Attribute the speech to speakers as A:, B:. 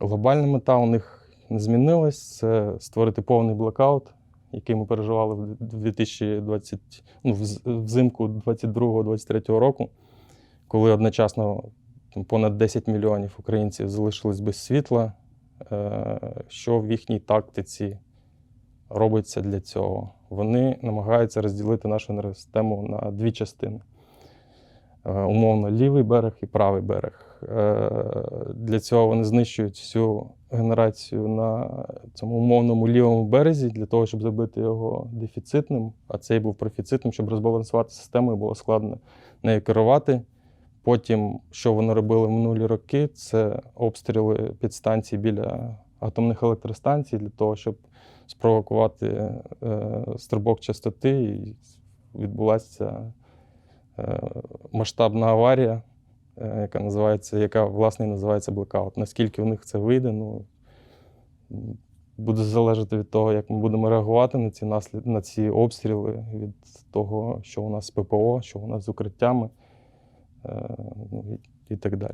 A: Глобальна мета у них не змінилась. Це створити повний блекаут, який ми переживали в 2020, ну, взимку 22-23 року, коли одночасно понад 10 мільйонів українців залишились без світла. Е, Що в їхній тактиці робиться для цього? Вони намагаються розділити нашу енергосистему на дві частини. Е, Умовно, лівий берег і правий берег. Е, Для цього вони знищують всю генерацію на цьому умовному лівому березі для того, щоб зробити його дефіцитним, а цей був профіцитним, щоб розбалансувати систему і було складно нею керувати. Потім, що вони робили в минулі роки, це обстріли підстанцій біля атомних електростанцій для того, щоб спровокувати е, стрибок частоти, і відбулася е, масштабна аварія, е, яка називається, яка власне і називається блекаут. Наскільки в них це вийде, ну буде залежати від того, як ми будемо реагувати на ці наслід... на ці обстріли, від того, що у нас з ППО, що у нас з укриттями е, ну, і так далі.